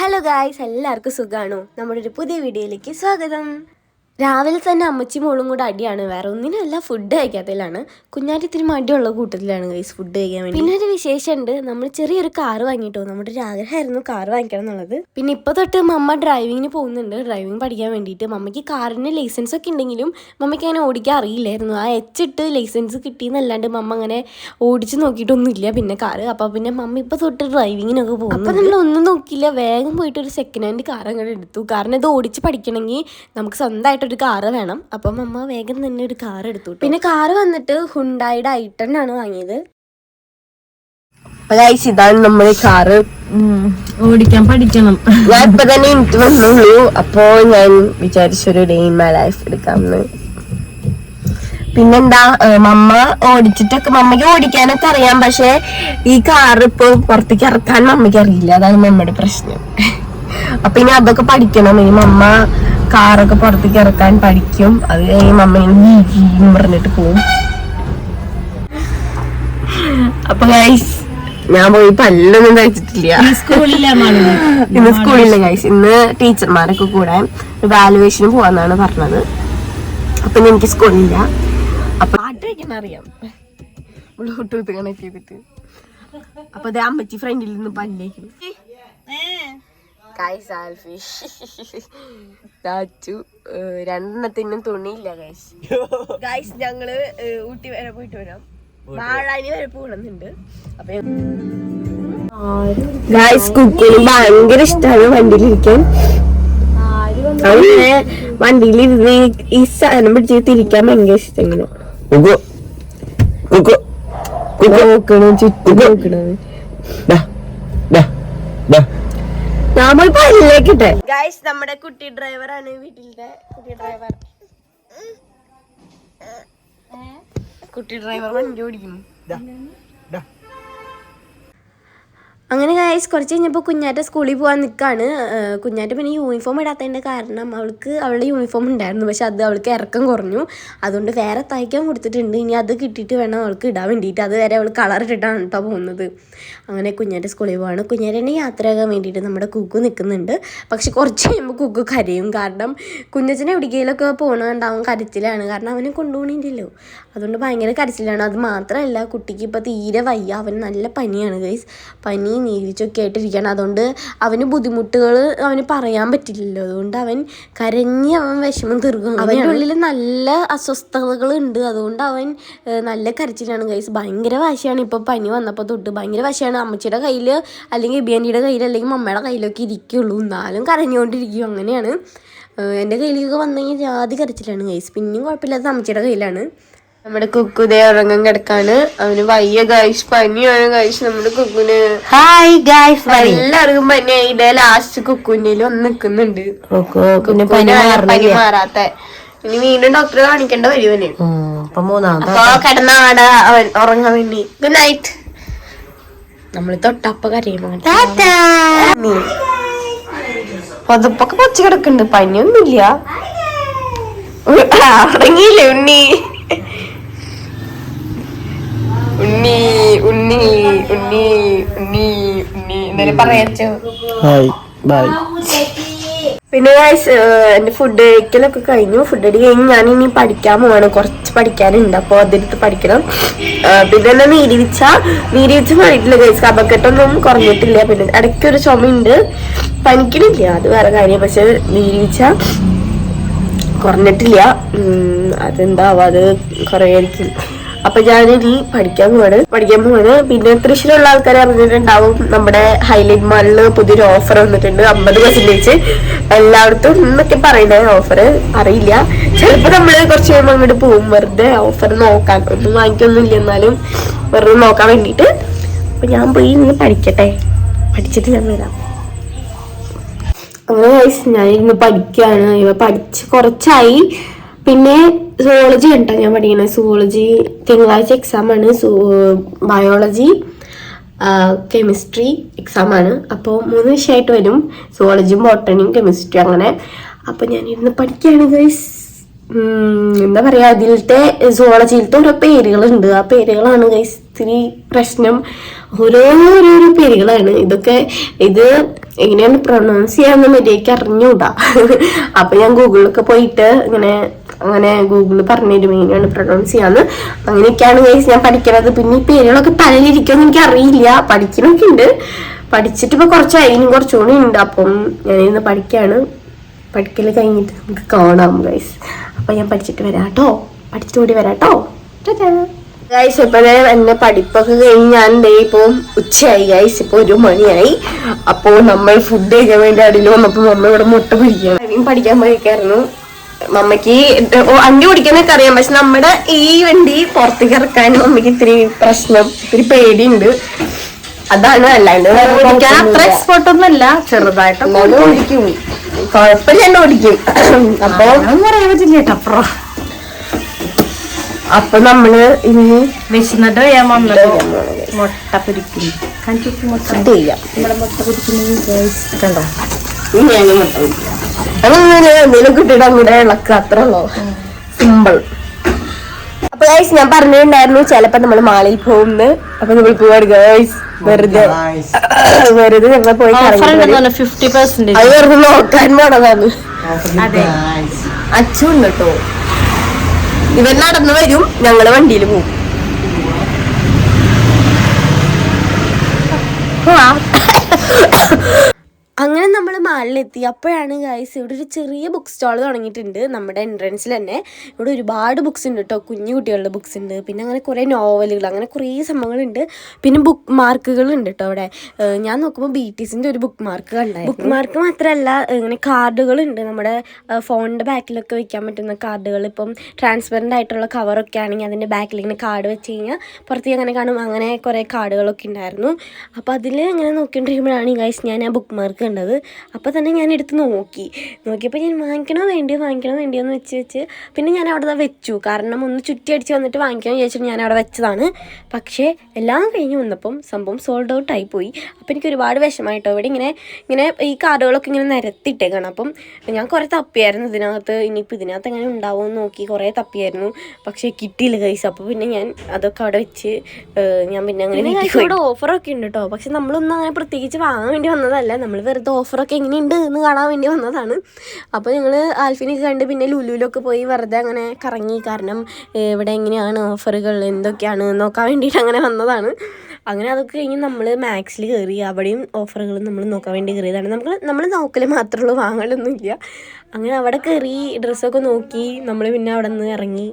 Hello guys എല്ലാവർക്കും സുഖമാണോ നമ്മുടെ ഒരു പുതിയ വീഡിയോയിലേക്ക് സ്വാഗതം. രാവിലെ തന്നെ അമ്മച്ചി മോളും കൂടെ അടിയാണ്. വേറെ ഒന്നിനല്ല ഫുഡ് കഴിക്കാത്തതിലാണ്. കുഞ്ഞാറ്റി ഇത്തിരി മടിയുള്ള കൂട്ടത്തിലാണ് ഗൈസ് ഫുഡ് കഴിക്കാൻ വേണ്ടി. പിന്നെ ഒരു വിശേഷമുണ്ട്. നമ്മൾ ചെറിയൊരു കാർ വാങ്ങിട്ടോ. നമ്മുടെ ഒരു ആഗ്രഹമായിരുന്നു കാർ വാങ്ങിക്കണം എന്നുള്ളത്. പിന്നെ ഇപ്പോൾ തൊട്ട് മമ്മ ഡ്രൈവിങ്ങിന് പോകുന്നുണ്ട്. ഡ്രൈവിംഗ് പഠിക്കാൻ വേണ്ടിയിട്ട്. മമ്മയ്ക്ക് കാറിന് ലൈസൻസ് ഒക്കെ ഉണ്ടെങ്കിലും മമ്മയ്ക്ക് അങ്ങനെ ഓടിക്കാൻ അറിയില്ലായിരുന്നു. ആ എച്ചിട്ട് ലൈസൻസ് കിട്ടിയെന്നല്ലാണ്ട് മമ്മ അങ്ങനെ ഓടിച്ച് നോക്കിയിട്ടൊന്നുമില്ല. പിന്നെ കാറ് അപ്പോൾ പിന്നെ മമ്മ ഇപ്പോൾ തൊട്ട് ഡ്രൈവിങ്ങിനൊക്കെ പോകും അപ്പോൾ നമ്മൾ ഒന്നും നോക്കിയില്ല. വേഗം പോയിട്ട് ഒരു സെക്കൻഡ് ഹാൻഡ് കാർ അങ്ങോട്ട് എടുത്തു. കാരണം ഇത് ഓടിച്ച് പഠിക്കണമെങ്കിൽ നമുക്ക് സ്വന്തമായിട്ടൊരു കാറ് വേണം. അപ്പം അമ്മ വേഗം തന്നെ ഒരു കാർ എടുത്തു ട്ടോ. പിന്നെ കാറ് വന്നിട്ട് ഹുണ്ടായുടെ ഐട്ടൺ ആണ് വാങ്ങിയത്. ഇതാണ് നമ്മുടെ കാറ് ഓടിക്കാൻ പഠിക്കണം. ഞാൻ ഇപ്പൊ തന്നെ എനിക്ക് വന്നുള്ളൂ അപ്പോ ഞാൻ വിചാരിച്ചൊരു ഡേ ഇൻ മൈ ലൈഫ് എടുക്കാമെന്ന്. പിന്നെന്താ മമ്മ ഓടിച്ചിട്ടൊക്കെ മമ്മയ്ക്ക് ഓടിക്കാനൊക്കെ അറിയാം. പക്ഷെ ഈ കാർ ഇപ്പൊ പുറത്തേക്ക് ഇറക്കാൻ മമ്മയ്ക്ക് അറിയില്ല. അതാണ് മമ്മയുടെ പ്രശ്നം. അപ്പൊ ഇനി അതൊക്കെ പഠിക്കണം. ഇനി മമ്മ കാറൊക്കെ പുറത്തേക്ക് ഇറക്കാൻ പഠിക്കും. അത് കഴിയും എന്ന് പറഞ്ഞിട്ട് പോവും. അപ്പൊ ഗൈസ് ഞാൻ പോയി പല്ലൊന്നും കഴിച്ചിട്ടില്ല ഇന്ന് സ്കൂളില്ല ഗൈസ് ഇന്ന് ടീച്ചർമാരൊക്കെ കൂടെ വാലുവേഷന് പോവാന്നാണ് പറഞ്ഞത്. അപ്പൊ എനിക്ക് സ്കൂളില്ല. അപ്പൊ പാട്ട് വയ്ക്കാൻ അറിയാം. ബ്ലൂടൂത്ത് കണക്ട് ചെയ്തിട്ട്. അപ്പൊ അതേ അമ്മച്ചി ഫ്രണ്ടിൽ നിന്ന് പല്ലേക്കും ഗൈസ് ആൽഫിഷ് താച്ചു രണ്ടെണ്ണത്തിനും തുണിയില്ല ഗൈസ് ഗൈസ് ഞങ്ങൾ ഊട്ടി വരെ പോയിട്ട് വരാം. വാഴാനി വരെ പോകണമെന്നുണ്ട്. അപ്പൊ ഗൈസ് കുക്കിന് ഭയങ്കര ഇഷ്ടമാണ് വണ്ടിയിലിരിക്കാൻ. അവന് വണ്ടിയിലിരുന്ന് ഈ- ഈ സാധനം പിടിച്ച് തിരിക്കാൻ ഭയങ്കര ഇഷ്ടം ഇങ്ങനെ. നോക്കണു? ചുറ്റും നോക്കണത് പോയി പല്ലേക്കിട്ടെ ഗായ്സ് നമ്മുടെ കുട്ടി ഡ്രൈവറാണ് വീട്ടിലത്തെ കുട്ടി ഡ്രൈവർ കുട്ടി ഡ്രൈവർ വണ്ടി ഓടിക്കുന്നു. അങ്ങനെ ഗായ്സ് കുറച്ച് കഴിഞ്ഞപ്പോൾ കുഞ്ഞാറ്റ സ്കൂളിൽ പോകാൻ നിൽക്കുകയാണ് കുഞ്ഞാറ്റ പിന്നെ യൂണിഫോം ഇടാത്തതിന്റെ കാരണം അവൾക്ക് അവളുടെ യൂണിഫോം ഉണ്ടായിരുന്നു. പക്ഷെ അത് അവൾക്ക് ഇറക്കം കുറഞ്ഞു. അതുകൊണ്ട് വേറെ തയ്ക്കാൻ കൊടുത്തിട്ടുണ്ട്. ഇനി അത് കിട്ടിയിട്ട് വേണം അവൾക്ക് ഇടാൻ വേണ്ടിയിട്ട്. അത് വരെ അവൾ കളർ ഇട്ടിട്ടാണ് കേട്ടോ പോകുന്നത്. അങ്ങനെ കുഞ്ഞാറ്റ സ്കൂളിൽ പോവാണ്. കുഞ്ഞാറ്റേനെ യാത്രയാകാൻ വേണ്ടിയിട്ട് നമ്മുടെ കുക്കു നിൽക്കുന്നുണ്ട് പക്ഷെ കുറച്ച് കഴിയുമ്പോൾ കുക്കു കരയും. കാരണം കുഞ്ഞച്ചനെ എവിടേക്കെങ്കിലൊക്കെ പോകണുണ്ടാവും കരച്ചിലാണ്. കാരണം അവനെ കൊണ്ടുപോകണില്ലല്ലോ. അതുകൊണ്ട് ഭയങ്കര കരച്ചിലാണ്. അത് മാത്രമല്ല കുട്ടിക്ക് ഇപ്പോൾ തീരെ വയ്യ. അവൻ നല്ല പനിയാണ് ഗൈസ് പനി നീരിച്ചൊക്കെ ആയിട്ടിരിക്കുകയാണ് അതുകൊണ്ട് അവന് ബുദ്ധിമുട്ടുകൾ അവന് പറയാൻ പറ്റില്ലല്ലോ. അതുകൊണ്ട് അവൻ കരഞ്ഞ് അവൻ വിഷമം തീർക്കും. അവന്റെ ഉള്ളിൽ നല്ല അസ്വസ്ഥതകൾ ഉണ്ട്. അതുകൊണ്ട് അവൻ നല്ല കരച്ചിലാണ് കൈസ് ഭയങ്കര വാശിയാണ്. ഇപ്പോൾ പനി വന്നപ്പോൾ തൊട്ട് ഭയങ്കര വാശിയാണ്. അമ്മച്ചിയുടെ കയ്യിൽ അല്ലെങ്കിൽ ബിയാന്റിയുടെ കയ്യിൽ അല്ലെങ്കിൽ മമ്മയുടെ കയ്യിലൊക്കെ ഇരിക്കുള്ളൂ. എന്നാലും കരഞ്ഞുകൊണ്ടിരിക്കും. അങ്ങനെയാണ്. എന്റെ കയ്യിലേക്ക് വന്നു കഴിഞ്ഞാൽ ജാതി കരച്ചിലാണ് കൈസ് പിന്നെയും കുഴപ്പമില്ലാത്ത അമ്മച്ചിയുടെ കയ്യിലാണ്. നമ്മുടെ കുക്കുതേ ഉറങ്ങാൻ കിടക്കാണ്. അവന് വയ്യ ഗൈസ് പനിയാണ് ഗൈസ് നമ്മുടെ കുക്കുന് ഹായ് ഗായ്സ് എല്ലാവർക്കും പനിയായി ഇതേ ലാസ്റ്റ് കുക്കുന്റെ ഒന്ന് നിക്കുന്നുണ്ട്. പനി മാറാത്ത. ഇനി വീണ്ടും ഡോക്ടറെ കാണിക്കേണ്ട വരുവനെ അപ്പൊ കിടന്നാട അവൻ ഉറങ്ങാൻ വേണ്ടി. ഗുഡ് നൈറ്റ് നമ്മൾ തൊട്ടപ്പ കരയുമ്പോ നീ. പൊതപ്പൊക്കെ പച്ച കിടക്കുന്നുണ്ട് പനിയൊന്നുമില്ല. ഉറങ്ങിയില്ലേ ഉണ്ണി? ഉണ്ണി ഉണ്ണി ഉണ്ണി ഉണ്ണി ഉണ്ണി എന്നാലും പറയാച്ചോ? ഹായ് ബൈ പിന്നെ ഗൈസ് എന്റെ ഫുഡ് കഴിക്കലൊക്കെ കഴിഞ്ഞു. ഫുഡ് അടി കഴിഞ്ഞ് ഞാൻ ഇനി പഠിക്കാൻ പോവാണ്. കുറച്ച് പഠിക്കാനുണ്ട്. അപ്പൊ അതെടുത്ത് പഠിക്കണം. പിന്നെ എന്നെ നീരിവിച്ച നീരിവിച്ച മാറിയിട്ടില്ല ഗൈസ് കപക്കെട്ടൊന്നും കുറഞ്ഞിട്ടില്ല. പിന്നെ ഇടയ്ക്കൊരു ചുമയുണ്ട്. പനിക്കണില്ല. അത് വേറെ കാര്യം. പക്ഷെ നീരിവിച്ച കുറഞ്ഞിട്ടില്ല. ഉം, അതെന്താവും? അത് കുറയായിരിക്കും അപ്പൊ ഞാനിനി പഠിക്കാൻ പോവാണ്. പഠിക്കാൻ പോവാണ്. പിന്നെ തൃശ്ശൂരുള്ള ആൾക്കാർ അറിഞ്ഞിട്ടുണ്ടാവും. നമ്മുടെ ഹൈലൈറ്റ് മാളിൽ പുതിയൊരു ഓഫർ വന്നിട്ടുണ്ട്. അമ്പത് പെർസെന്റേജ് എല്ലായിടത്തും എന്നൊക്കെ പറയുന്ന ഓഫർ അറിയില്ല. ചിലപ്പോ നമ്മൾ കുറച്ച് കഴിയുമ്പോൾ അങ്ങോട്ട് പോകും വെറുതെ ഓഫർ നോക്കാൻ. ഒന്നും വാങ്ങിക്കൊന്നുമില്ല എന്നാലും വെറുതെ നോക്കാൻ വേണ്ടിട്ട് അപ്പൊ ഞാൻ പോയി ഇന്ന് പഠിക്കട്ടെ. പഠിച്ചിട്ട് ഞാൻ വരാം. അങ്ങനെ ഞാൻ ഇന്ന് പഠിക്കുകയാണ് ഇവ പഠിച്ച് കുറച്ചായി. പിന്നെ സുവോളജി ഉണ്ടോ. ഞാൻ പഠിക്കുന്നത് സുവോളജി തിങ്കളാഴ്ച എക്സാം ആണ്. ബയോളജി കെമിസ്ട്രി എക്സാം ആണ്. അപ്പോൾ മൂന്ന് വിഷയമായിട്ട് വരും. സുവോളജിയും ബോട്ടണിയും കെമിസ്ട്രിയും അങ്ങനെ. അപ്പോൾ ഞാനിരുന്ന് പഠിക്കുകയാണ് ഗൈസ് എന്താ പറയാ അതിലത്തെ സുവോളജിയിലത്തെ ഓരോ പേരുകളുണ്ട്. ആ പേരുകളാണ് ഗൈസ് ഇത്തിരി പ്രശ്നം. ഓരോ ഓരോരോ പേരുകളാണ്. ഇതൊക്കെ ഇത് എങ്ങനെയാണ് പ്രൊണൗൺസ് ചെയ്യാന്ന് മര്യാദയ്ക്ക് അറിഞ്ഞുകൂടാ അപ്പൊ ഞാൻ ഗൂഗിളിലൊക്കെ പോയിട്ട് ഇങ്ങനെ അങ്ങനെ ഗൂഗിളിൽ പറഞ്ഞൊരു മീനാണ് പ്രൊണൗൺസ് ചെയ്യാന്ന്. അങ്ങനെയൊക്കെയാണ് ഗൈസ് ഞാൻ പഠിക്കണത്. പിന്നെ ഈ പേരുകളൊക്കെ തലയിലിരിക്കുമെന്ന് എനിക്ക് അറിയില്ല പഠിക്കണമൊക്കെ ഉണ്ട്. പഠിച്ചിട്ട് കുറച്ച് കുറച്ചായി. ഇനി കുറച്ചുകൂടി ഉണ്ട്. അപ്പം ഞാനിന്ന് പഠിക്കാണ്. പഠിക്കൽ കഴിഞ്ഞിട്ട് നമുക്ക് കാണാം ഗൈസ് അപ്പൊ ഞാൻ പഠിച്ചിട്ട് വരാട്ടോ കേട്ടോ. വരാട്ടോ ഗൈസ് ഇപ്പൊ എന്നെ പഠിപ്പൊക്കെ കഴിഞ്ഞ് ഞാൻ ഡേ ഇപ്പൊ ഉച്ചയായി. ഗൈസ് ഇപ്പൊ ഒരു മണിയായി. അപ്പോ നമ്മൾ ഫുഡ് കഴിക്കാൻ വേണ്ടി അടിയിൽ വന്നപ്പോ നമ്മൾ ഇവിടെ മുട്ട പിടിക്കണം പഠിക്കാൻ പോയിക്കായിരുന്നു. മമ്മക്ക് വണ്ടി ഓടിക്കാനൊക്കെ അറിയാം. പക്ഷെ നമ്മുടെ ഈ വണ്ടി പുറത്തേക്ക് ഇറക്കാൻ മമ്മക്ക് ഇത്തിരി പ്രശ്നം ഇത്തിരി പേടിയുണ്ട്. അതാണ് അല്ലാണ്ട് ഓടിക്കാൻ അത്ര എക്സ്പോർട്ട് ഒന്നും അല്ല ചെറുതായിട്ട് ഓടിക്കും. കുഴപ്പമില്ലാണ്ട് ഓടിക്കും. അപ്പൊ ഒന്നും പറയാൻ പറ്റില്ല കേട്ടോ അപ്പുറം. അപ്പൊ നമ്മൾ ഇനി വിശന്നിട്ട് ഞാൻ വന്നത്? മുട്ട പൊരിക്കും മുട്ട പൊരിക്കുന്നത് കണ്ടോ അങ്ങനെ എന്തെങ്കിലും ഇളക്കുക അത്ര ഉള്ളോ? സിമ്പിൾ അപ്പൊ ഗൈസ് ഞാൻ പറഞ്ഞിട്ടുണ്ടായിരുന്നു ചിലപ്പോ നമ്മൾ മാളിൽ പോകുന്നു. അപ്പൊ നമ്മൾ പോവാണ് ഗൈസ് വെറുതെ. വെറുതെ ഞങ്ങൾ പോയി അത് വെറുതെ നോക്കാൻ പോണതാണ് അതെ. അച്ഛൻ കേട്ടോ ഇവൻ നടന്നു വരും ഞങ്ങൾ വണ്ടിയിൽ പോകും അങ്ങനെ മാളിലെത്തി അപ്പോഴാണ് ഗൈസ് ഇവിടെ ഒരു ചെറിയ ബുക്ക് സ്റ്റാൾ തുടങ്ങിയിട്ടുണ്ട് നമ്മുടെ എൻട്രൻസിൽ തന്നെ. ഇവിടെ ഒരുപാട് ബുക്സ് ഉണ്ട് കേട്ടോ കുഞ്ഞു കുട്ടികളുടെ ബുക്സ് ഉണ്ട്. പിന്നെ അങ്ങനെ കുറേ നോവലുകൾ അങ്ങനെ കുറേ സംഭവങ്ങളുണ്ട്. പിന്നെ ബുക്ക് മാർക്കുകൾ ഉണ്ട് കേട്ടോ അവിടെ. ഞാൻ നോക്കുമ്പോൾ ബി ടി സിന്റെ ഒരു ബുക്ക് മാർക്ക് കണ്ടായി ബുക്ക് മാർക്ക് മാത്രമല്ല ഇങ്ങനെ കാർഡുകളുണ്ട് നമ്മുടെ ഫോണിന്റെ ബാക്കിലൊക്കെ വെക്കാൻ പറ്റുന്ന കാർഡുകൾ ഇപ്പം ട്രാൻസ്പെറന്റ് ആയിട്ടുള്ള കവറൊക്കെ ആണെങ്കിൽ അതിന്റെ ബാക്കിൽ ഇങ്ങനെ കാർഡ് വെച്ച് കഴിഞ്ഞാൽ പുറത്തേക്ക് അങ്ങനെ കാണും. അങ്ങനെ കുറേ കാർഡുകളൊക്കെ ഉണ്ടായിരുന്നു. അപ്പോൾ അതിൽ ഇങ്ങനെ നോക്കിക്കൊണ്ടിരിക്കുമ്പോഴാണ് ഈ ഗൈസ് ഞാൻ ആ ബുക്ക് മാർക്ക് കണ്ടത്. അപ്പോൾ തന്നെ ഞാൻ എടുത്ത് നോക്കി. നോക്കിയപ്പോൾ ഞാൻ വാങ്ങിക്കണോ വേണ്ടിയോ വാങ്ങിക്കണോ വേണ്ടിയോ എന്ന് വെച്ച് വെച്ച് പിന്നെ ഞാൻ അവിടെ വെച്ചു. കാരണം ഒന്ന് ചുറ്റി അടിച്ച് വന്നിട്ട് വാങ്ങിക്കാൻ വിചാരിച്ചിട്ട് ഞാൻ അവിടെ വെച്ചതാണ്. പക്ഷേ എല്ലാം കഴിഞ്ഞ് വന്നപ്പം സംഭവം സോൾഡ് ഔട്ട് ആയി പോയി. അപ്പോൾ എനിക്ക് ഒരുപാട് വിഷമമായിട്ടോ ഇവിടെ ഇങ്ങനെ ഇങ്ങനെ ഈ കാർഡുകളൊക്കെ ഇങ്ങനെ നിരത്തിയിട്ടേക്കാണ്. അപ്പം ഞാൻ കുറേ തപ്പിയായിരുന്നു ഇതിനകത്ത്. ഇനിയിപ്പോൾ ഇതിനകത്ത് എങ്ങനെ ഉണ്ടാവുമെന്ന് നോക്കി കുറേ തപ്പിയായിരുന്നു. പക്ഷേ കിട്ടിയില്ല കൈസ് അപ്പോൾ പിന്നെ ഞാൻ അതൊക്കെ അവിടെ വെച്ച് ഞാൻ പിന്നെ അങ്ങനെ ഇവിടെ ഓഫറൊക്കെ ഉണ്ട് കേട്ടോ പക്ഷെ നമ്മളൊന്നും അങ്ങനെ പ്രത്യേകിച്ച് വാങ്ങാൻ വേണ്ടി വന്നതല്ല. നമ്മൾ വെറുതെ ഓഫറൊക്കെ എങ്ങനെയുണ്ട് എന്ന് കാണാൻ വേണ്ടി വന്നതാണ്. അപ്പോൾ ഞങ്ങൾ ആൽഫിനൊക്കെ കണ്ട് പിന്നെ ലുലുവിലൊക്കെ പോയി വെറുതെ അങ്ങനെ കറങ്ങി. കാരണം ഇവിടെ എങ്ങനെയാണ് ഓഫറുകൾ എന്തൊക്കെയാണ് നോക്കാൻ വേണ്ടിയിട്ട് അങ്ങനെ വന്നതാണ്. അങ്ങനെ അതൊക്കെ കഴിഞ്ഞ് നമ്മൾ മാക്സിൽ കയറി. അവിടെയും ഓഫറുകൾ നമ്മൾ നോക്കാൻ വേണ്ടി കയറിയതാണ്. നമ്മൾ നമ്മൾ നോക്കൽ മാത്രമേ ഉള്ളൂ വാങ്ങലൊന്നുമില്ല. അങ്ങനെ അവിടെ കയറി ഡ്രസ്സൊക്കെ നോക്കി നമ്മൾ പിന്നെ അവിടെ നിന്ന് ഇറങ്ങി.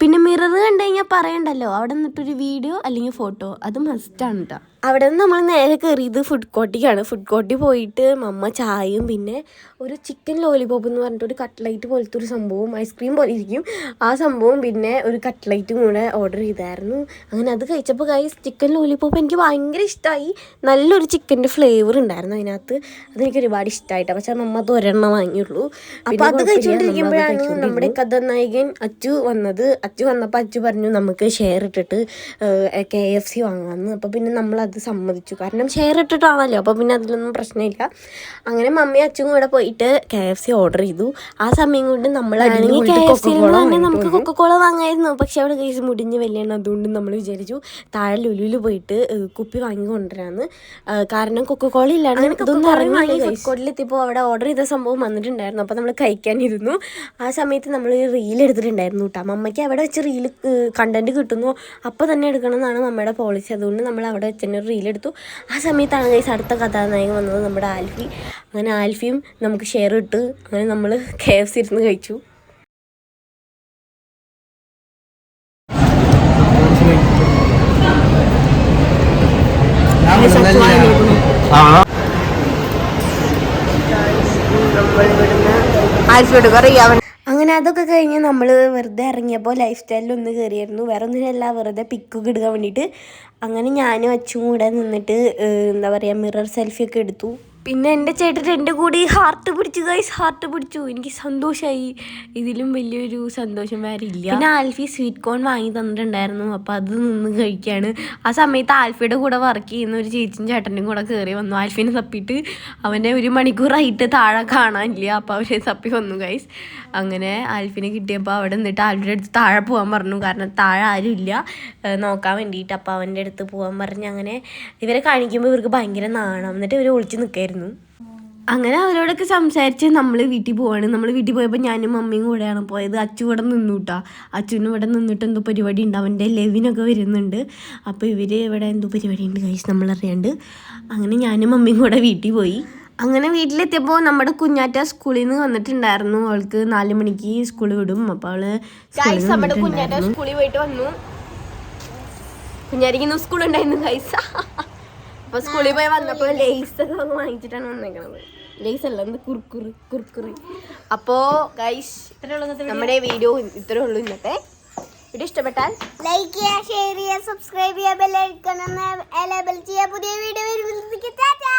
പിന്നെ മിറർ കണ്ടു കഴിഞ്ഞാൽ പറയണ്ടല്ലോ അവിടെ നിന്നിട്ടൊരു വീഡിയോ അല്ലെങ്കിൽ ഫോട്ടോ അത് മസ്റ്റാണ് കേട്ടോ അവിടെ നിന്ന് നമ്മൾ നേരെ കയറിയത് ഫുഡ് കോർട്ടിക്കാണ് ഫുഡ് കോർട്ടിൽ പോയിട്ട് മമ്മ ചായയും പിന്നെ ഒരു ചിക്കൻ ലോലിപോപ്പ് എന്ന് പറഞ്ഞിട്ട് ഒരു കട്ട്ലൈറ്റ് പോലത്തെ ഒരു സംഭവം ഐസ്ക്രീം പോലെ ഇരിക്കും. ആ സംഭവം പിന്നെ ഒരു കട്ട്ലൈറ്റും കൂടെ ഓർഡർ ചെയ്തായിരുന്നു. അങ്ങനെ അത് കഴിച്ചപ്പോൾ കൈ ചിക്കൻ ലോലിപോപ്പ് എനിക്ക് ഭയങ്കര ഇഷ്ടമായി നല്ലൊരു ചിക്കന്റെ ഫ്ലേവർ ഉണ്ടായിരുന്നു അതിനകത്ത്. അതെനിക്ക് ഒരുപാട് ഇഷ്ടമായിട്ടാണ് പക്ഷെ മമ്മ അത് ഒരെണ്ണം വാങ്ങിയുള്ളൂ. അപ്പോൾ അത് കഴിച്ചുകൊണ്ടിരിക്കുമ്പോഴാണ് നമ്മുടെ കഥാനായകൻ അച്ചു വന്നത്. അച്ചു വന്നപ്പോൾ അച്ചു പറഞ്ഞു നമുക്ക് ഷെയർ ഇട്ടിട്ട് കെ എഫ് സി വാങ്ങാമെന്ന് അപ്പോൾ പിന്നെ നമ്മളത് സമ്മതിച്ചു. കാരണം ഷെയർ ഇട്ടിട്ടാണല്ലോ. അപ്പോൾ പിന്നെ അതിലൊന്നും പ്രശ്നമില്ല. അങ്ങനെ മമ്മയും അച്ഛനും കൂടെ പോയിട്ട് കെ എഫ് സി ഓർഡർ ചെയ്തു. ആ സമയം കൊണ്ട് നമ്മൾ അല്ലെങ്കിൽ കെ എഫ് സിയിൽ തന്നെ നമുക്ക് കൊക്കക്കോള വാങ്ങായിരുന്നു. പക്ഷെ അവിടെ കേസ് മുടിഞ്ഞ് വലിയാണ് അതുകൊണ്ട് നമ്മൾ വിചാരിച്ചു താഴെ ലുലുവിൽ പോയിട്ട് കുപ്പി വാങ്ങി കൊണ്ടുവരാന്ന്. കാരണം കൊക്കക്കോള ഇല്ലാണ്ട് ഇതൊന്നും ഇറങ്ങി അവിടെ ഓർഡർ ചെയ്ത സംഭവം വന്നിട്ടുണ്ടായിരുന്നു. അപ്പോൾ നമ്മൾ കഴിക്കാനിരുന്നു. ആ സമയത്ത് നമ്മൾ റീൽ എടുത്തിട്ടുണ്ടായിരുന്നു കേട്ടോ മമ്മയ്ക്ക് അവിടെ വെച്ച് റീൽ കണ്ടന്റ് കിട്ടുന്നു. അപ്പോൾ തന്നെ എടുക്കണം എന്നാണ് നമ്മുടെ പോളിസി അതുകൊണ്ട് നമ്മൾ അവിടെ വെച്ച് തന്നെ റീൽ എടുത്തു. ആ സമയത്താണ് ഗൈസ് അടുത്ത കഥാനായകൻ വന്നത് നമ്മുടെ ആൽഫി. അങ്ങനെ ആൽഫിയും നമുക്ക് ഷെയർ ഇട്ട് അങ്ങനെ നമ്മൾ കെ എഫ് സി ഇരുന്ന് കഴിച്ചു ആൽഫിയോട് പറയാൻ അങ്ങനെ അതൊക്കെ കഴിഞ്ഞ് നമ്മൾ വെറുതെ ഇറങ്ങിയപ്പോൾ ലൈഫ് സ്റ്റൈലിൽ ഒന്ന് കയറിയായിരുന്നു വേറെ ഒന്നിനല്ല വെറുതെ പിക്കൊക്കെ എടുക്കാൻ വേണ്ടിയിട്ട്. അങ്ങനെ ഞാനും അച്ചും കൂടെ നിന്നിട്ട് എന്താ പറയുക മിറർ സെൽഫി ഒക്കെ എടുത്തു. പിന്നെ എന്റെ ചേട്ടൻ എന്റെ കൂടി ഹാർട്ട് പിടിച്ചു ഗൈസ് ഹാർട്ട് പിടിച്ചു. എനിക്ക് സന്തോഷമായി ഇതിലും വലിയൊരു സന്തോഷം വേറെ ഇല്ല. പിന്നെ ആൽഫി സ്വീറ്റ് കോൺ വാങ്ങി തന്നിട്ടുണ്ടായിരുന്നു. അപ്പോൾ അത് നിന്ന് കഴിക്കുകയാണ് ആ സമയത്ത് ആൽഫിയുടെ കൂടെ വർക്ക് ചെയ്യുന്ന ഒരു ചേച്ചിയും ചേട്ടന്റെയും കൂടെ കയറി വന്നു. ആൽഫിനെ തപ്പിയിട്ട് അവനെ ഒരു മണിക്കൂറായിട്ട് താഴെ കാണാനില്ല. അപ്പോൾ അവരെ തപ്പി വന്നു ഗൈസ് അങ്ങനെ ആൽഫിനെ കിട്ടിയപ്പോൾ അവിടെ നിന്നിട്ട് ആൽഫിയുടെ അടുത്ത് താഴെ പോകാൻ പറഞ്ഞു. കാരണം താഴെ ആരും ഇല്ല. നോക്കാൻ വേണ്ടിയിട്ട്. അപ്പോൾ അവന്റെ അടുത്ത് പോകാൻ പറഞ്ഞ് അങ്ങനെ ഇവരെ കാണിക്കുമ്പോൾ ഇവർക്ക് ഭയങ്കര നാണം. എന്നിട്ട് ഇവർ ഒളിച്ച് നിൽക്കായിരുന്നു. ഉണ്ടായിരുന്നു അങ്ങനെ അവരോടൊക്കെ സംസാരിച്ച് നമ്മൾ വീട്ടിൽ പോവാണ്. നമ്മൾ വീട്ടിൽ പോയപ്പോൾ ഞാനും മമ്മിയും കൂടെയാണ് പോയത്. അച്ചു ഇവിടെ നിന്നു കേട്ടോ അച്ചുവിന് ഇവിടെ നിന്നിട്ട് എന്തോ പരിപാടി ഉണ്ട്. അവന്റെ ലെവിനൊക്കെ വരുന്നുണ്ട്. അപ്പോൾ ഇവർ ഇവിടെ എന്തോ പരിപാടി ഉണ്ട് കഴിച്ച് നമ്മളറിയാണ്ട് അങ്ങനെ ഞാനും മമ്മിയും കൂടെ വീട്ടിൽ പോയി. അങ്ങനെ വീട്ടിലെത്തിയപ്പോൾ നമ്മുടെ കുഞ്ഞാറ്റ സ്കൂളിൽ നിന്ന് വന്നിട്ടുണ്ടായിരുന്നു. അവൾക്ക് നാല് മണിക്ക് സ്കൂൾ വിടും. അപ്പോൾ അവൾ നമ്മുടെ കുഞ്ഞാറ്റ. സ്കൂളിൽ പോയിട്ട് വന്നു. കുഞ്ഞാരിക്കുന്നു സ്കൂൾ ഉണ്ടായിരുന്നു ഗൈസ് അപ്പൊ സ്കൂളിൽ പോയി വന്നപ്പോ ലേസ് ഒക്കെ വാങ്ങിച്ചിട്ടാണ് വന്നേക്കണത്. ലേസ് അല്ല എന്ത് കുറുക്കുറി കുറുക്കുറി. അപ്പോ ഗൈസ് നമ്മുടെ വീഡിയോ ഇത്രേ ഉള്ളൂ ഇന്നത്തെ. വീഡിയോ ഇഷ്ടപ്പെട്ടാൽ ലൈക്ക് ചെയ്യുക ഷെയർ ചെയ്യുക സബ്സ്ക്രൈബ് ചെയ്യുക ബെല്ലൈക്കണം എനേബിൾ ചെയ്യുക പുതിയ വീഡിയോ വരുമ്പോൾ ടാറ്റാ!